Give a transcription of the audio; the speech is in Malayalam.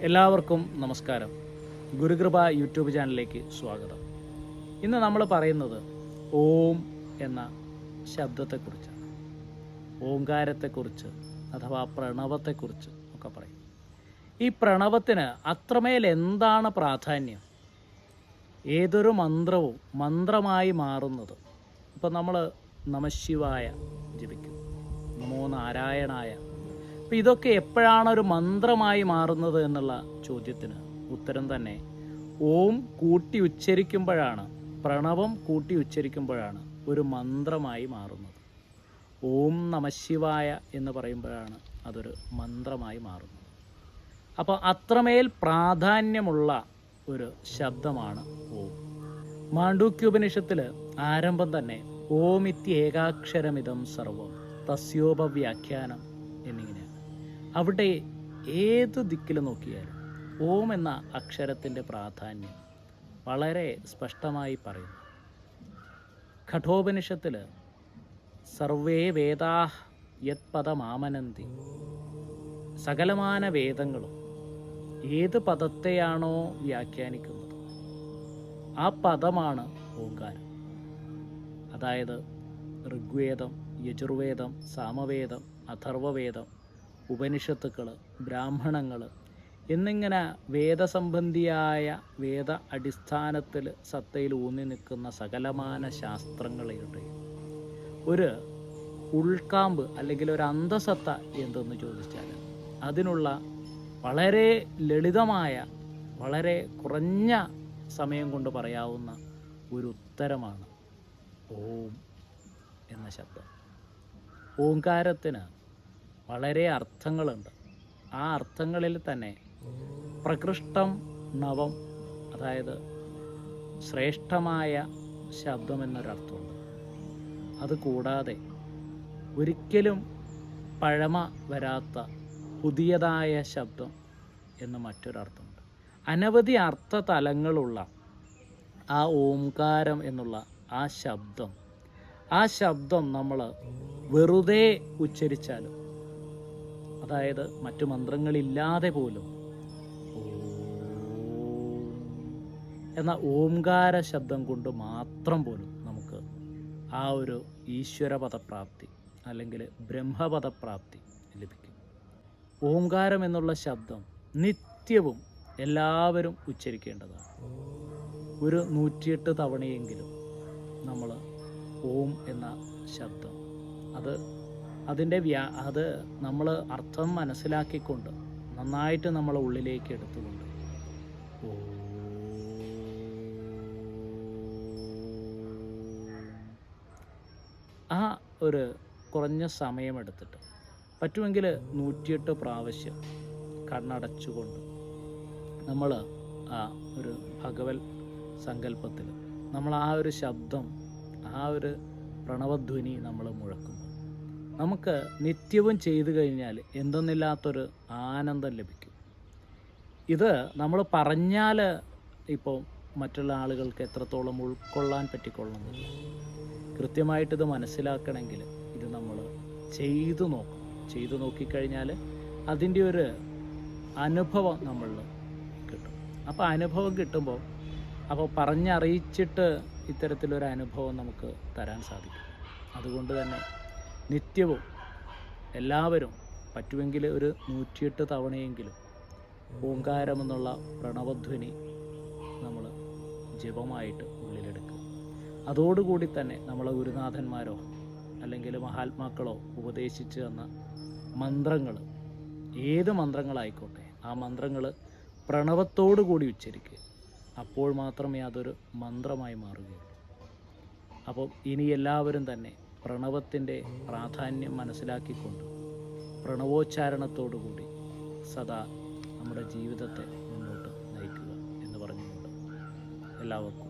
എല്ലാവർക്കും നമസ്കാരം. ഗുരുകൃപ യൂട്യൂബ് ചാനലിലേക്ക് സ്വാഗതം. ഇന്ന് നമ്മൾ പറയുന്നത് ഓം എന്ന ശബ്ദത്തെക്കുറിച്ചാണ്. ഓങ്കാരത്തെക്കുറിച്ച് അഥവാ പ്രണവത്തെക്കുറിച്ച് ഒക്കെ പറയും. ഈ പ്രണവത്തിന് അത്രമേൽ എന്താണ് പ്രാധാന്യം? ഏതൊരു മന്ത്രവും മന്ത്രമായി മാറുന്നത്? ഇപ്പം നമ്മൾ നമശിവായ ജപിക്കും നമോ നാരായണായ അപ്പം ഇതൊക്കെ എപ്പോഴാണ് ഒരു മന്ത്രമായി മാറുന്നത് എന്നുള്ള ചോദ്യത്തിന് ഉത്തരം തന്നെ. ഓം കൂട്ടി ഉച്ചരിക്കുമ്പോഴാണ് പ്രണവം കൂട്ടി ഉച്ചരിക്കുമ്പോഴാണ് ഒരു മന്ത്രമായി മാറുന്നത്. ഓം നമശിവായ എന്ന് പറയുമ്പോഴാണ് അതൊരു മന്ത്രമായി മാറുന്നത്. അപ്പോൾ അത്രമേൽ പ്രാധാന്യമുള്ള ഒരു ശബ്ദമാണ് ഓം. മാണ്ഡൂക്യോപനിഷത്തിൽ ആരംഭം തന്നെ ഓമിത്യേകാക്ഷരമിതം സർവം തസ്യോപവ്യാഖ്യാനം അവിടെ ഏത് ദിക്കിൽ നോക്കിയാലും ഓം എന്ന അക്ഷരത്തിന്റെ പ്രാധാന്യം വളരെ സ്പഷ്ടമായി പറയുന്നു. കഠോപനിഷത്തിൽ സർവേ വേദാ യത് പദമാമനന്തി സകലമാന വേദങ്ങളും ഏത് പദത്തെയാണോ വ്യാഖ്യാനിക്കുന്നത് ആ പദമാണ് ഓങ്കാരം. അതായത് ഋഗ്വേദം യജുർവേദം സാമവേദം അഥർവവേദം ഉപനിഷത്തുക്കൾ ബ്രാഹ്മണങ്ങൾ എന്നിങ്ങനെ വേദസംബന്ധിയായ വേദ അടിസ്ഥാനത്തിൽ സത്തയിൽ ഊന്നി നിൽക്കുന്ന സകലമാന ശാസ്ത്രങ്ങളുടെ ഒരു ഉൾക്കാമ്പ് അല്ലെങ്കിൽ ഒരു അന്തസത്ത എന്തെന്ന് ചോദിച്ചാൽ അതിനുള്ള വളരെ ലളിതമായ വളരെ കുറഞ്ഞ സമയം കൊണ്ട് പറയാവുന്ന ഒരു ഉത്തരമാണ് ഓം എന്ന ശബ്ദം. ഓങ്കാരത്തിന് വളരെ അർത്ഥങ്ങളുണ്ട്. ആ അർത്ഥങ്ങളിൽ തന്നെ പ്രകൃഷ്ടം നവം അതായത് ശ്രേഷ്ഠമായ ശബ്ദം എന്നൊരർത്ഥമുണ്ട്. അതുകൂടാതെ ഒരിക്കലും പഴമ വരാത്ത പുതിയതായ ശബ്ദം എന്ന് മറ്റൊരർത്ഥമുണ്ട്. അനവധി അർത്ഥ തലങ്ങളുള്ള ആ ഓംകാരം എന്നുള്ള ആ ശബ്ദം ആ ശബ്ദം നമ്മൾ വെറുതെ ഉച്ചരിച്ചാലും അതായത് മറ്റു മന്ത്രങ്ങളില്ലാതെ പോലും. എന്ന ഓംകാര ശബ്ദം കൊണ്ട് മാത്രം പോലും നമുക്ക് ആ ഒരു ഈശ്വരപദപ്രാപ്തി അല്ലെങ്കിൽ ബ്രഹ്മപദപ്രാപ്തി ലഭിക്കും. ഓംകാരം എന്നുള്ള ശബ്ദം നിത്യവും എല്ലാവരും ഉച്ചരിക്കേണ്ടതാണ്. ഒരു നൂറ്റിയെട്ട് തവണയെങ്കിലും നമ്മൾ ഓം എന്ന ശബ്ദം അത് അതിന്റെ വ്യാ അത് നമ്മൾ അർത്ഥം മനസ്സിലാക്കിക്കൊണ്ട് നന്നായിട്ട് നമ്മൾ ഉള്ളിലേക്ക് എടുത്തുകൊണ്ട്. ആ ഒരു കുറഞ്ഞ സമയമെടുത്തിട്ട് പറ്റുമെങ്കിൽ നൂറ്റിയെട്ട് പ്രാവശ്യം കണ്ണടച്ചുകൊണ്ട് നമ്മൾ ആ ഒരു ഭഗവൽ സങ്കല്പത്തിൽ നമ്മൾ ആ ഒരു ശബ്ദം ആ ഒരു പ്രണവധ്വനി നമ്മൾ മുഴക്കുന്നു നമുക്ക് നിത്യവും ചെയ്തു കഴിഞ്ഞാൽ എന്തെന്നില്ലാത്തൊരു ആനന്ദം ലഭിക്കും. ഇത് നമ്മൾ പറഞ്ഞാൽ ഇപ്പോൾ മറ്റുള്ള ആളുകൾക്ക് എത്രത്തോളം ഉൾക്കൊള്ളാൻ പറ്റിക്കൊള്ളണം. കൃത്യമായിട്ടിത് മനസ്സിലാക്കണമെങ്കിൽ ഇത് നമ്മൾ ചെയ്തു നോക്കും ചെയ്തു നോക്കിക്കഴിഞ്ഞാൽ അതിന്റെ ഒരു അനുഭവം നമ്മളിൽ കിട്ടും. അപ്പോൾ അനുഭവം കിട്ടുമ്പോൾ അപ്പോൾ പറഞ്ഞറിയിച്ചിട്ട് ഇത്തരത്തിലൊരു അനുഭവം നമുക്ക് തരാൻ സാധിക്കും. അതുകൊണ്ട് തന്നെ നിത്യവും എല്ലാവരും പറ്റുമെങ്കിൽ ഒരു നൂറ്റിയെട്ട് തവണയെങ്കിലും ഓങ്കാരമെന്നുള്ള പ്രണവധ്വനി നമ്മൾ ജപമായിട്ട് ഉള്ളിലെടുക്കുക അതോടുകൂടി തന്നെ നമ്മളെ ഗുരുനാഥന്മാരോ അല്ലെങ്കിൽ മഹാത്മാക്കളോ ഉപദേശിച്ച് തന്ന മന്ത്രങ്ങൾ ഏത് മന്ത്രങ്ങളായിക്കോട്ടെ ആ മന്ത്രങ്ങൾ പ്രണവത്തോടു കൂടി ഉച്ചരിക്കുക. അപ്പോൾ മാത്രമേ അതൊരു മന്ത്രമായി മാറുകയുള്ളൂ. അപ്പോൾ ഇനി എല്ലാവരും തന്നെ പ്രണവത്തിന്റെ പ്രാധാന്യം മനസ്സിലാക്കിക്കൊണ്ട് പ്രണവോച്ചാരണത്തോടുകൂടി സദാ നമ്മുടെ ജീവിതത്തെ മുന്നോട്ട് നയിക്കുക എന്ന് പറഞ്ഞുകൊണ്ട് എല്ലാവർക്കും